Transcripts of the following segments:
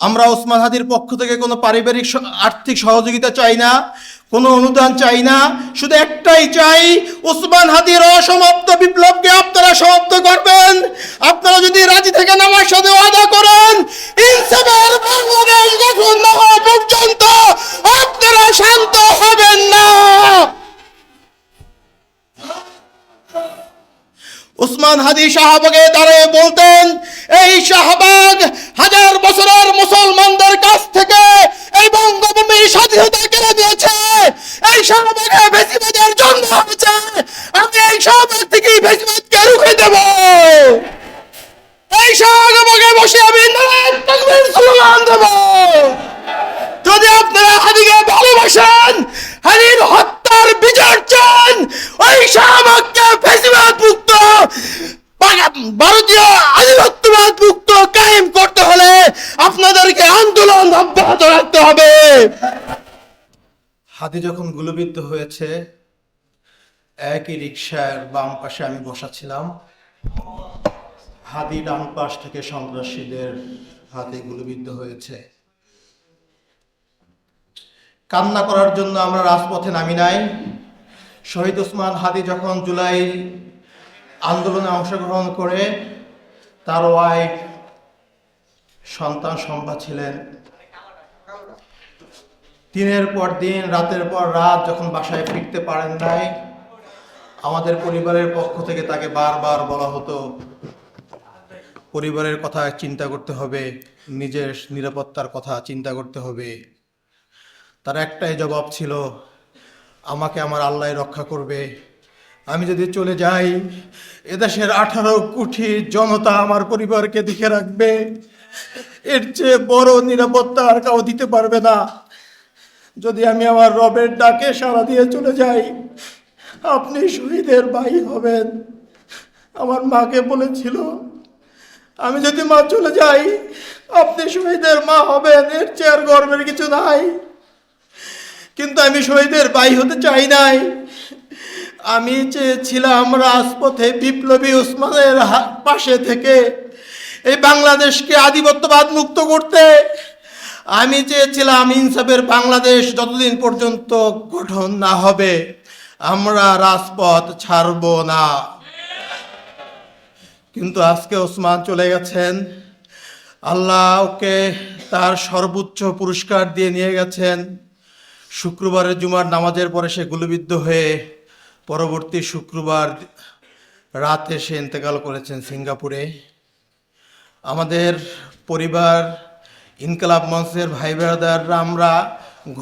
আমরা ওসমান হাদির পক্ষ থেকে কোনো পারিবারিক আর্থিক সহযোগিতা চাই না, কোনো অনুদান চাই না। শুধু একটাই চাই, ওসমান হাদির অসমাপ্ত বিপ্লবকে আপনারা সমাপ্ত করবেন। আপনারা যদি রাজি থেকে নামার সাথে ওয়াদা করেন পর্যন্ত আপনারা শান্ত হবেন না। উসমান হাদি শাহবাগে দাঁড়িয়ে বলতেন, এই শাহবাগ স্বাধীনতা কেড়ে নিয়েছে এই শাহবাগে বেশিবাদের জন্ম হয়েছে। আমি এই শাহবাগ থেকেই বেশিবাদকে রুখে দেব। এই শাহবাগে বসে আমি নারায়ণ তকবীর স্লোগান দেব যদি আপনারা হাদিকে ভালোবাসেন হাদির হত্যার বিচার চান ওই শাহবাগকে ফেসিবাদ মুক্ত বাঙা- ভারতীয় আধিপত্যবাদ মুক্ত কায়েম করতে হলে আপনাদেরকে আন্দোলন অব্যাহত রাখতে হবে হাদি যখন গুলিবিদ্ধ হয়েছে, একই রিক্সার বাম পাশে আমি বসা ছিলাম হাদি ডান পাশ থেকে সন্ত্রাসীদের হাতে গুলিবিদ্ধ হয়েছে। কান্না করার জন্য আমরা রাজপথে নামি নাই। শহীদ ওসমান হাদি যখন জুলাই আন্দোলনে অংশগ্রহণ করে, তার ওয়াইফ সন্তান সম্পা ছিলেন। দিনের পর দিন, রাতের পর রাত যখন বাসায় ফিরতে পারেন নাই, আমাদের পরিবারের পক্ষ থেকে তাকে বারবার বলা হতো, পরিবারের কথা চিন্তা করতে হবে, নিজের নিরাপত্তার কথা চিন্তা করতে হবে। তার একটাই জবাব ছিল, আমাকে আমার আল্লাহ রক্ষা করবে। আমি যদি চলে যাই, এদেশের আঠারো কোটি জনতা আমার পরিবারকে দেখে রাখবে। এর চেয়ে বড় নিরাপত্তা আর কাউ দিতে পারবে না। যদি আমি আমার রবের ডাকে সাড়া দিয়ে চলে যাই, আপনি শহীদের ভাই হবেন। আমার মাকে বলেছিল, আমি যদি মা চলে যাই, আপনি শহীদের মা হবেন, এর চেয়ে আর গর্বের কিছু নাই। কিন্তু আমি শহীদের ভাই হতে চাই নাই। আমি চেয়েছিলাম রাজপথে বিপ্লবী উসমানের পাশে থেকে এই বাংলাদেশকে আধিপত্যবাদ মুক্ত করতে। আমি চেয়েছিলাম ইনসাফের বাংলাদেশ যতদিন পর্যন্ত গঠন না হবে, আমরা রাজপথ ছাড়ব না। কিন্তু আজকে ওসমান চলে গেছেন। আল্লাহ ওকে তার সর্বোচ্চ পুরস্কার দিয়ে নিয়ে গেছেন। শুক্রবারের জুমার নামাজের পরে সে গুলিবিদ্ধ হয়ে পরবর্তী শুক্রবার রাতে সে ইন্তেকাল করেছেন সিঙ্গাপুরে। আমাদের পরিবার ইনকালাব মঞ্চের ভাই ব্রাদাররা আমরা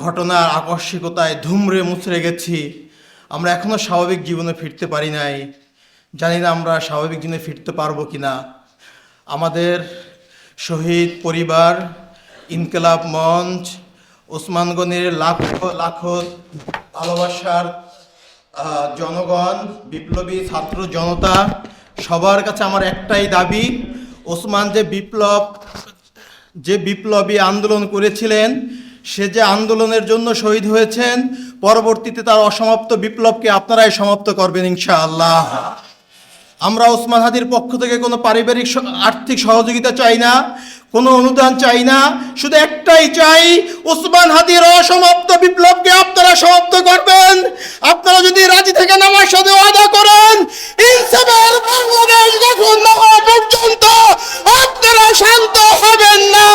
ঘটনার আকস্মিকতায় ধুমরে মুচড়ে গেছি। আমরা এখনও স্বাভাবিক জীবনে ফিরতে পারি নাই। জানি না আমরা স্বাভাবিক জীবনে ফিরতে পারব কি না আমাদের শহীদ পরিবার, ইনকলাব মঞ্চ ওসমানগণের লাখো লাখো ভালোবাসার জনগণ, বিপ্লবী ছাত্র জনতা, সবার কাছে আমার একটাই দাবি, ওসমান যে বিপ্লব যে বিপ্লবী আন্দোলন করেছিলেন, সে যে আন্দোলনের জন্য শহীদ হয়েছেন, পরবর্তীতে তার অসমাপ্ত বিপ্লবকে আপনারাই সমাপ্ত করবেন ইনশাআল্লাহ। আমরা ওসমান হাদির পক্ষ থেকে কোনো পারিবারিক আর্থিক সহযোগিতা চাই না, কোনো অনুদান চাই না, শুধু একটাই চাই, ওসমান হাদির অসমাপ্ত বিপ্লবকে আপনারা সমাপ্ত করবেন। আপনারা যদি রাজি থেকে আমার সাথে ওয়াদা করেন ইনসাফের বাংলাদেশ গঠন না পর্যন্ত আপনারা শান্ত হবেন না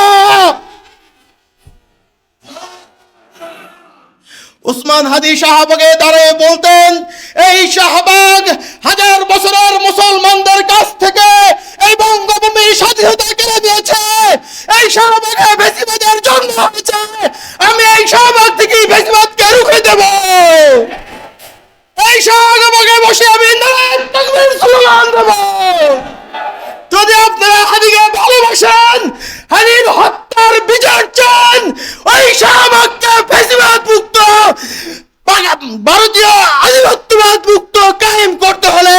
উসমান হাদি শাহবাগে দাঁড়িয়ে বলতেন, এই শাহবাগ হাজার বছরের মুসলমানদের কাছ থেকে এই বঙ্গভূমি স্বাধীনতা কেড়ে দিয়েছে এই শাহবাগে বেশিবাদের জন্ম হয়েছে। আমি এই শাহবাগ থেকেই বেশিবাদকে রুখে দেব। এই শাহবাগে বসে আমি স্লোগান দেব। যদি আপনারা হাদিকে ভালোবাসেন, হাদির হত্যার বিচার চান, ওই বাঙা- ভারতীয় আধিপত্যবাদ মুক্ত কায়েম করতে হলে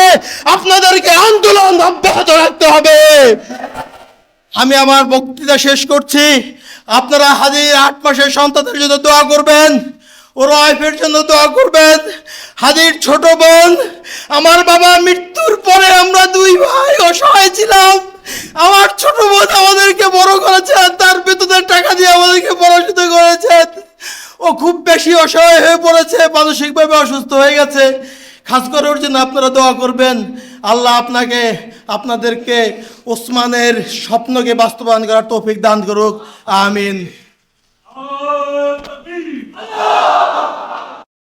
আপনাদেরকে আন্দোলন অব্যাহত রাখতে হবে। আমি আমার বক্তৃতা শেষ করছি। আপনারা হাজির আট মাসের সন্তানের জন্য দোয়া করবেন ওর ওয়াইফের জন্য দোয়া করবেন। হাজির ছোট বোন, আমার বাবা মৃত্যুর পরে আমরা দুই ভাই অসহায় ছিলাম। আমার ছোট বোন আমাদেরকে বড় করেছে তার বেতনের টাকা দিয়ে আমাদেরকে পড়াশোনা করেছেন ও খুব বেশি অসহায় হয়ে পড়েছে, মানসিকভাবে অসুস্থ হয়ে গেছে। খাস করে ওর জন্য আপনারা দোয়া করবেন। আল্লাহ আপনাকে, আপনাদেরকে ওসমানের স্বপ্নকে বাস্তবায়ন করার তৌফিক দান করুক। আমিন।